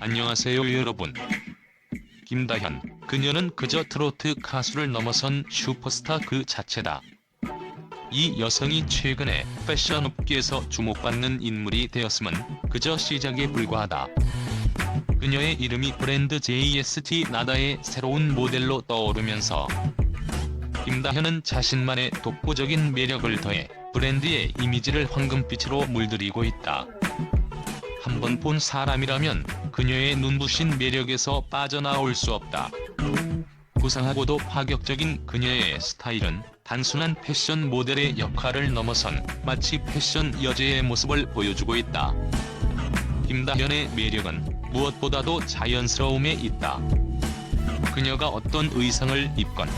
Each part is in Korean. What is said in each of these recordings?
안녕하세요 여러분. 김다현, 그녀는 그저 트로트 가수를 넘어선 슈퍼스타 그 자체다. 이 여성이 최근에 패션 업계에서 주목받는 인물이 되었음은 그저 시작에 불과하다. 그녀의 이름이 브랜드 JST 나다의 새로운 모델로 떠오르면서 김다현은 자신만의 독보적인 매력을 더해 브랜드의 이미지를 황금빛으로 물들이고 있다. 한 번 본 사람이라면 그녀의 눈부신 매력에서 빠져나올 수 없다. 구상하고도 파격적인 그녀의 스타일은 단순한 패션 모델의 역할을 넘어선 마치 패션 여제의 모습을 보여주고 있다. 김다현의 매력은 무엇보다도 자연스러움에 있다. 그녀가 어떤 의상을 입건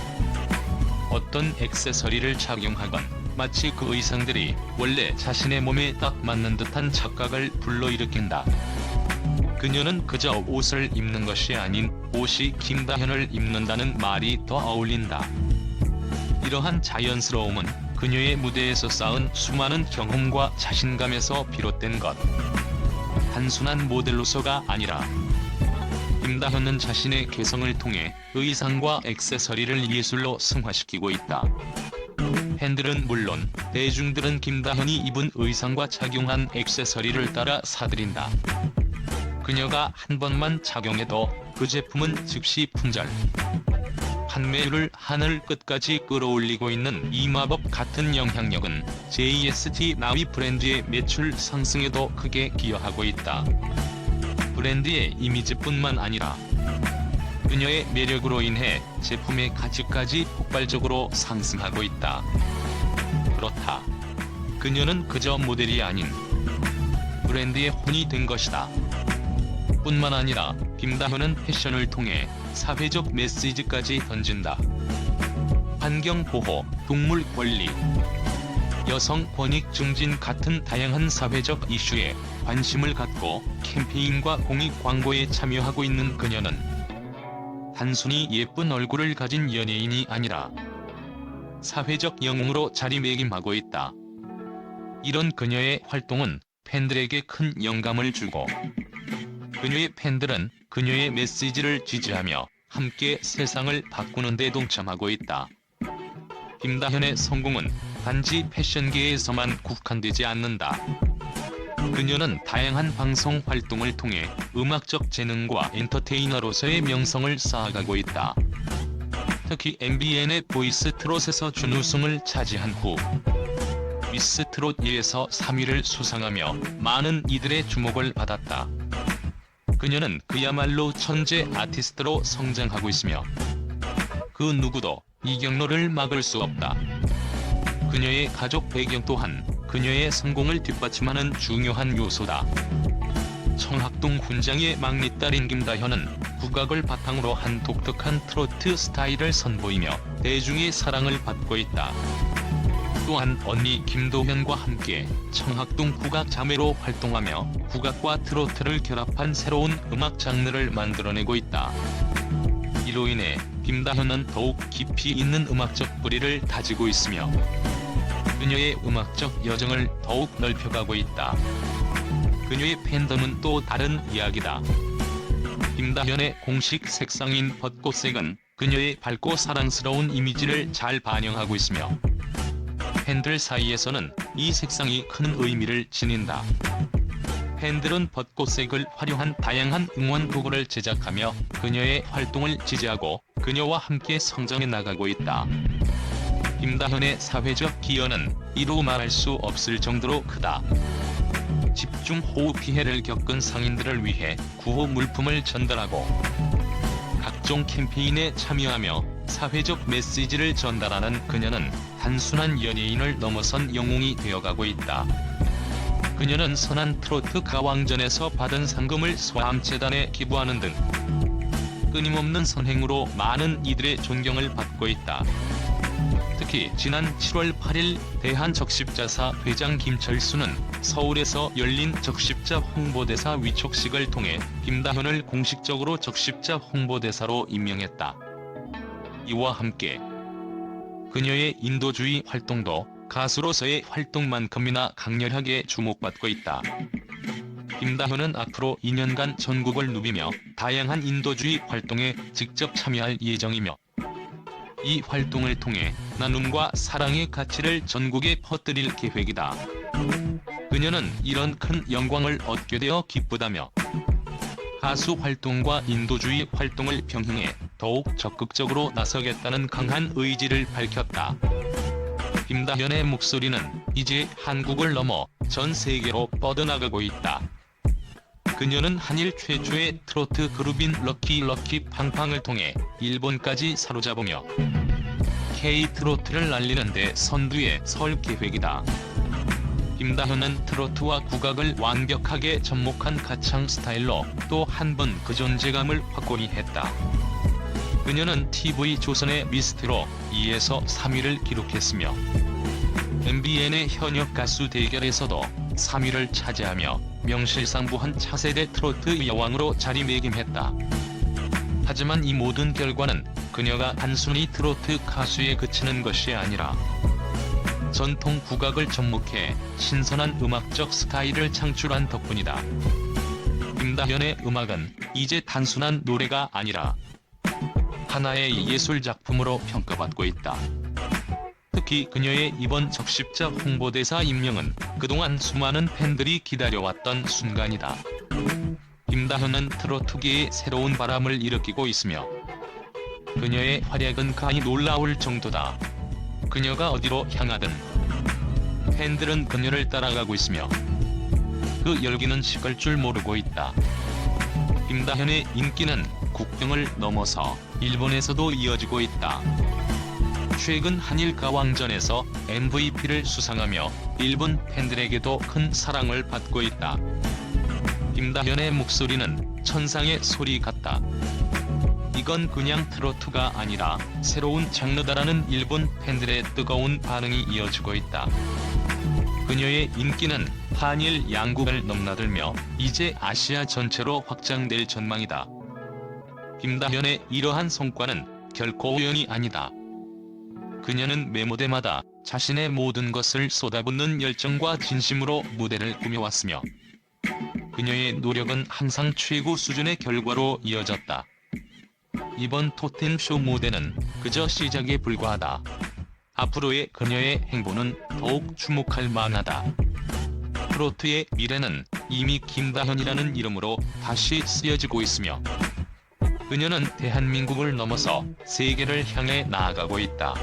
어떤 액세서리를 착용하건 마치 그 의상들이 원래 자신의 몸에 딱 맞는 듯한 착각을 불러일으킨다. 그녀는 그저 옷을 입는 것이 아닌 옷이 김다현을 입는다는 말이 더 어울린다. 이러한 자연스러움은 그녀의 무대에서 쌓은 수많은 경험과 자신감에서 비롯된 것. 단순한 모델로서가 아니라 김다현은 자신의 개성을 통해 의상과 액세서리를 예술로 승화시키고 있다. 팬들은 물론 대중들은 김다현이 입은 의상과 착용한 액세서리를 따라 사들인다. 그녀가 한 번만 착용해도 그 제품은 즉시 품절. 판매율을 하늘 끝까지 끌어올리고 있는 이 마법 같은 영향력은 JST 나위 브랜드의 매출 상승에도 크게 기여하고 있다. 브랜드의 이미지뿐만 아니라 그녀의 매력으로 인해 제품의 가치까지 폭발적으로 상승하고 있다. 그렇다. 그녀는 그저 모델이 아닌 브랜드의 혼이 된 것이다. 뿐만 아니라 김다현은 패션을 통해 사회적 메시지까지 던진다. 환경 보호, 동물 권리, 여성 권익 증진 같은 다양한 사회적 이슈에 관심을 갖고 캠페인과 공익 광고에 참여하고 있는 그녀는 단순히 예쁜 얼굴을 가진 연예인이 아니라 사회적 영웅으로 자리매김하고 있다. 이런 그녀의 활동은 팬들에게 큰 영감을 주고 그녀의 팬들은 그녀의 메시지를 지지하며 함께 세상을 바꾸는 데 동참하고 있다. 김다현의 성공은 단지 패션계에서만 국한되지 않는다. 그녀는 다양한 방송 활동을 통해 음악적 재능과 엔터테이너로서의 명성을 쌓아가고 있다. 특히 MBN의 보이스 트롯에서 준우승을 차지한 후 미스 트롯 2에서 3위를 수상하며 많은 이들의 주목을 받았다. 그녀는 그야말로 천재 아티스트로 성장하고 있으며 그 누구도 이 경로를 막을 수 없다. 그녀의 가족 배경 또한 그녀의 성공을 뒷받침하는 중요한 요소다. 청학동 훈장의 막내딸인 김다현은 국악을 바탕으로 한 독특한 트로트 스타일을 선보이며 대중의 사랑을 받고 있다. 또한 언니 김도현과 함께 청학동 국악 자매로 활동하며 국악과 트로트를 결합한 새로운 음악 장르를 만들어내고 있다. 이로 인해 김다현은 더욱 깊이 있는 음악적 뿌리를 다지고 있으며 그녀의 음악적 여정을 더욱 넓혀가고 있다. 그녀의 팬덤은 또 다른 이야기다. 김다현의 공식 색상인 벚꽃색은 그녀의 밝고 사랑스러운 이미지를 잘 반영하고 있으며 팬들 사이에서는 이 색상이 큰 의미를 지닌다. 팬들은 벚꽃색을 활용한 다양한 응원곡을 제작하며 그녀의 활동을 지지하고 그녀와 함께 성장해 나가고 있다. 김다현의 사회적 기여는 이루 말할 수 없을 정도로 크다. 집중 호우 피해를 겪은 상인들을 위해 구호 물품을 전달하고 각종 캠페인에 참여하며 사회적 메시지를 전달하는 그녀는 단순한 연예인을 넘어선 영웅이 되어가고 있다. 그녀는 선한 트로트 가왕전에서 받은 상금을 소아암재단에 기부하는 등 끊임없는 선행으로 많은 이들의 존경을 받고 있다. 특히 지난 7월 8일 대한적십자사 회장 김철수는 서울에서 열린 적십자 홍보대사 위촉식을 통해 김다현을 공식적으로 적십자 홍보대사로 임명했다. 이와 함께 그녀의 인도주의 활동도 가수로서의 활동만큼이나 강렬하게 주목받고 있다. 김다현은 앞으로 2년간 전국을 누비며 다양한 인도주의 활동에 직접 참여할 예정이며 이 활동을 통해 나눔과 사랑의 가치를 전국에 퍼뜨릴 계획이다. 그녀는 이런 큰 영광을 얻게 되어 기쁘다며 가수 활동과 인도주의 활동을 병행해 더욱 적극적으로 나서겠다는 강한 의지를 밝혔다. 김다현의 목소리는 이제 한국을 넘어 전 세계로 뻗어나가고 있다. 그녀는 한일 최초의 트로트 그룹인 럭키 럭키 팡팡을 통해 일본까지 사로잡으며 K-트로트를 날리는 데 선두에 설 계획이다. 김다현은 트로트와 국악을 완벽하게 접목한 가창 스타일로 또 한 번 그 존재감을 확고히 했다. 그녀는 TV조선의 미스트로 2에서 3위를 기록했으며 MBN의 현역 가수 대결에서도 3위를 차지하며 명실상부한 차세대 트로트 여왕으로 자리매김했다. 하지만 이 모든 결과는 그녀가 단순히 트로트 가수에 그치는 것이 아니라 전통 국악을 접목해 신선한 음악적 스타일을 창출한 덕분이다. 김다현의 음악은 이제 단순한 노래가 아니라 하나의 예술 작품으로 평가받고 있다. 특히 그녀의 이번 적십자 홍보대사 임명은 그동안 수많은 팬들이 기다려왔던 순간이다. 김다현은 트로트계에 새로운 바람을 일으키고 있으며 그녀의 활약은 가히 놀라울 정도다. 그녀가 어디로 향하든 팬들은 그녀를 따라가고 있으며 그 열기는 식을 줄 모르고 있다. 김다현의 인기는 국경을 넘어서 일본에서도 이어지고 있다. 최근 한일 가왕전에서 MVP를 수상하며 일본 팬들에게도 큰 사랑을 받고 있다. 김다현의 목소리는 천상의 소리 같다. 이건 그냥 트로트가 아니라 새로운 장르다라는 일본 팬들의 뜨거운 반응이 이어지고 있다. 그녀의 인기는 한일 양국을 넘나들며 이제 아시아 전체로 확장될 전망이다. 김다현의 이러한 성과는 결코 우연이 아니다. 그녀는 매 무대마다 자신의 모든 것을 쏟아붓는 열정과 진심으로 무대를 꾸며왔으며 그녀의 노력은 항상 최고 수준의 결과로 이어졌다. 이번 토텐쇼 무대는 그저 시작에 불과하다. 앞으로의 그녀의 행보는 더욱 주목할 만하다. 트로트의 미래는 이미 김다현이라는 이름으로 다시 쓰여지고 있으며 그녀는 대한민국을 넘어서 세계를 향해 나아가고 있다.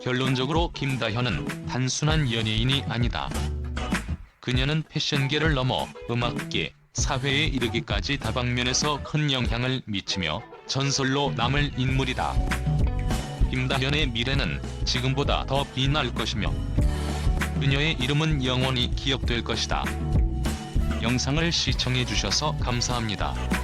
결론적으로 김다현은 단순한 연예인이 아니다. 그녀는 패션계를 넘어 음악계, 사회에 이르기까지 다방면에서 큰 영향을 미치며 전설로 남을 인물이다. 김다현의 미래는 지금보다 더 빛날 것이며 그녀의 이름은 영원히 기억될 것이다. 영상을 시청해 주셔서 감사합니다.